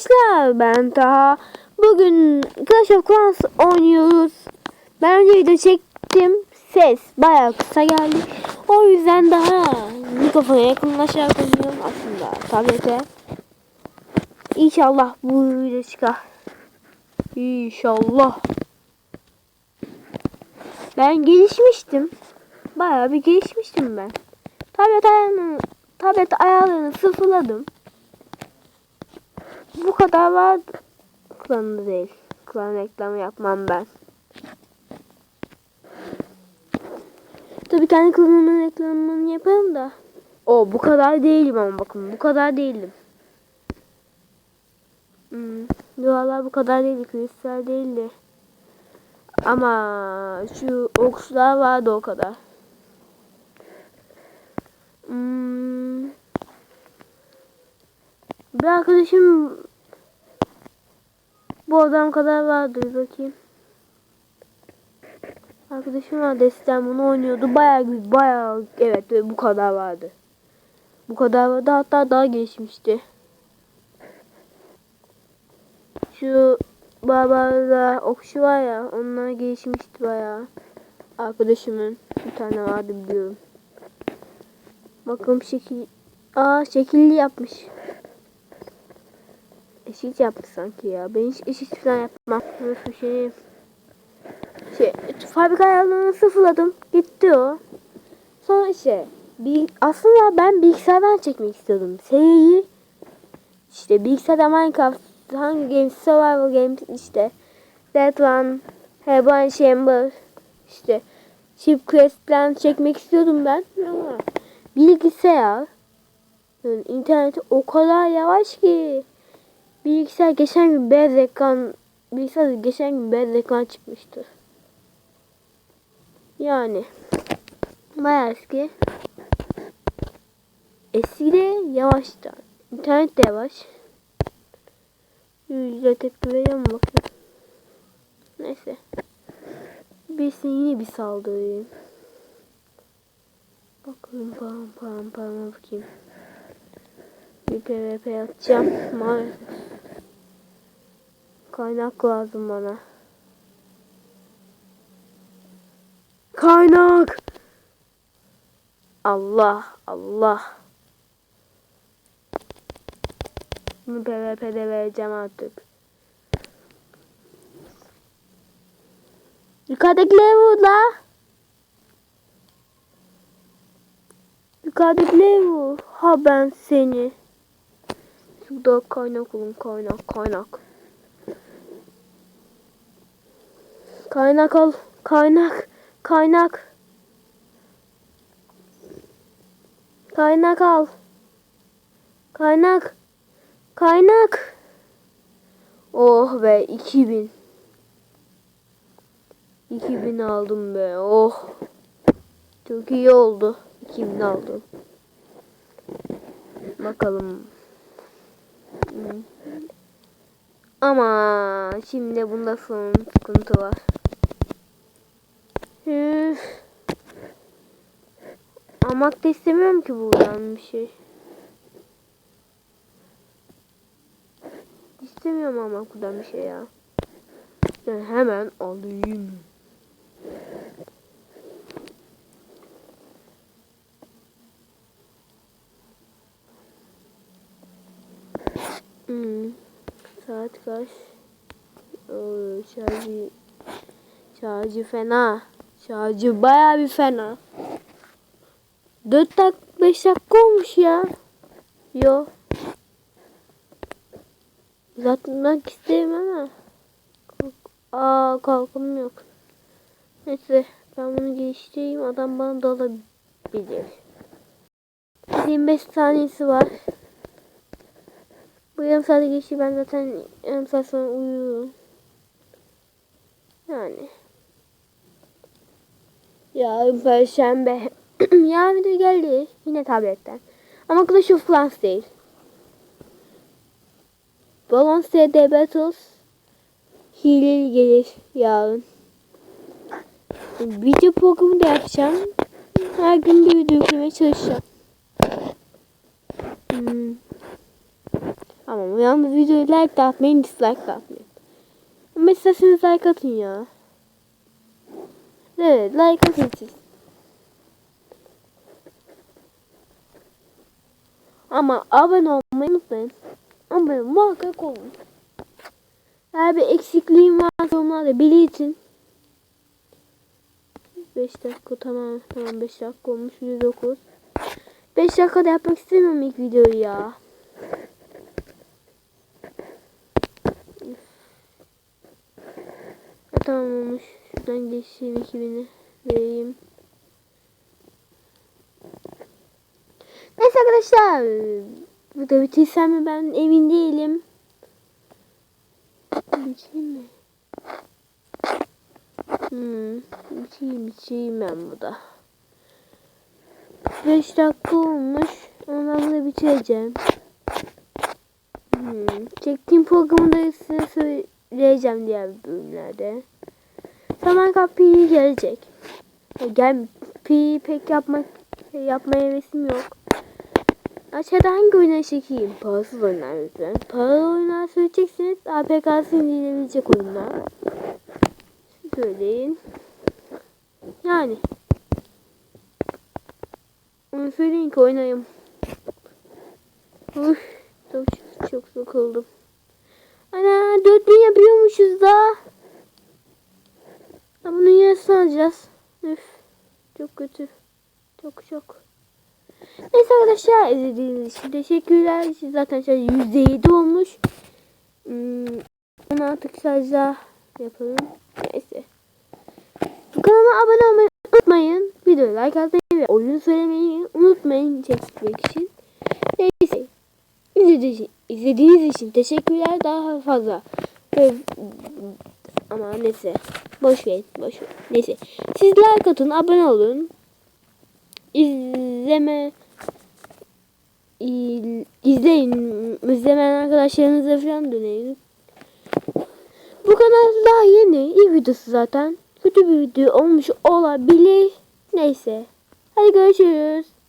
arkadaşlar ben Taha. Bugün Clash of Clans oynuyoruz. Ben önce video çektim. Ses bayağı kısa geldi. O yüzden daha mikrofona yakınlaşarak oynuyorum aslında tablete. İnşallah bu video çıkar. İnşallah. Ben gelişmiştim. Bayağı bir gelişmiştim ben. Tablet ayarını, tablet ayarlarını sıfırladım. Bu kadar var. Klanı değil. Klan reklamı yapmam ben. Tabii kendi klanımın reklamını yaparım da. O bu kadar değilim ama bakın bu kadar değilim. Hmm, duvarlar bu kadar değil, kristal değildi. Ama şu okçular vardı o kadar. Hmm, bir arkadaşım bu adam kadar vardı bir bakayım. Arkadaşım vardı eskiden bunu oynuyordu. Güzel, bayağı evet bu kadar vardı. Bu kadar vardı hatta daha gelişmişti. Şu babalar okşu var ya onlar gelişmişti bayağı. Arkadaşımın bir tane vardı biliyorum. Bakalım şekil... Aa şekilli yapmış. Eşit yaptı sanki ya. Ben hiç eşit falan yapmam. Nasıl şey... Şey, fabrika ayarlarını sıfırladım. Gitti o. Sonra işte bir, aslında ben bilgisayardan çekmek istiyordum. Seriyi işte bilgisayarda Minecraft hangi game survival games işte That One, Heaven Chamber işte Ship Quest falan çekmek istiyordum ben ama bilgisayar yani interneti o kadar yavaş ki bilgisayar geçen gün beyaz ekran bilgisayar geçen gün beyaz ekran çıkmıştı. Yani bayağı eski. Eski de yavaştı. İnternet de yavaş. Yüzde tepki veriyor bakayım. Neyse. Birisi yine bir saldırayım. Bakalım pam pam pam bakayım. Bir PvP atacağım. Maalesef. Kaynak lazım bana. Kaynak. Allah Allah. Bunu PvP'de vereceğim artık. Yukarıdakileri vur la. Yukarıdakileri vur. Ha ben seni. Şurada kaynak olun kaynak kaynak. Kaynak al. Kaynak. Kaynak. Kaynak al. Kaynak. Kaynak. Oh be 2000. 2000 aldım be. Oh. Çok iyi oldu. 2000 aldım. Bakalım. Hmm. Ama şimdi bunda sıkıntı var. Üf. Almak da istemiyorum ki buradan bir şey. İstemiyorum almak buradan bir şey ya. Ben hemen alayım. Hmm. Saat kaç? Şarjı şarjı fena. Şarjı baya bir fena. 4 dak 5 dakika olmuş ya. Yo. Uzatmak isterim ama. Kalk Aa kalkım yok. Neyse ben bunu geliştireyim. Adam bana dalabilir. 25 saniyesi var. Bu yarım saate geçti. Ben zaten yarım saat sonra uyuyorum. Yani. Yarın perşembe. Yarın video geldi. Yine tabletten. Ama Clash of Clans değil. Balance CD Battles hileli gelir yarın. Video programı da yapacağım. Her gün bir video yüklemeye çalışacağım. Hmm. Ama yalnız videoyu like de atmayın, dislike de atmayın. Ama isterseniz like atın ya. Evet, like atın siz. Ama abone olmayı unutmayın. Abone muhakkak olun. Eğer bir eksikliğim varsa yorumlarda belirtin. 5 dakika tamam tamam 5 dakika olmuş 109. 5 dakikada yapmak istemiyorum ilk videoyu ya. Ha, tamam olmuş. Şuradan geçeyim 2000'i vereyim. Neyse arkadaşlar. Burada bitirsem mi ben emin değilim. Bitireyim mi? Hmm, bitireyim bitireyim ben burada. 5 dakika olmuş. Ondan sonra bitireceğim. Hmm, çektiğim programı da size söyleyeceğim diğer bölümlerde. Zaman kapıyı gelecek. E, Gel, pi pek yapmak yapmaya hevesim yok. Aşağıda hangi oyunları çekeyim? Parasız oyunlar lütfen. Paralı oyunlar söyleyeceksiniz. APK'sı indirilebilecek oyunlar. Söyleyin. Yani. Onu söyleyin ki oynayayım. Uf, çok, çok sıkıldım. Ana 4000 yapıyormuşuz da. Ha, Bunu yarısını alacağız. Üf. Çok kötü. Çok çok. Neyse arkadaşlar izlediğiniz için teşekkürler. Siz zaten şöyle %7 olmuş. Hmm, onu artık şarja yapalım. Neyse. Bu kanalıma abone olmayı unutmayın. Videoyu like atmayı ve oyun söylemeyi unutmayın çekmek için. Neyse. İzlediğiniz için, teşekkürler. Daha fazla. Ama neyse. Boş verin. Boş verin. Neyse. Siz like atın. Abone olun. İzleme izleyin. İzlemeyen arkadaşlarınıza falan döneyin. Bu kanal daha yeni. İlk videosu zaten. Kötü bir video olmuş olabilir. Neyse. Hadi görüşürüz.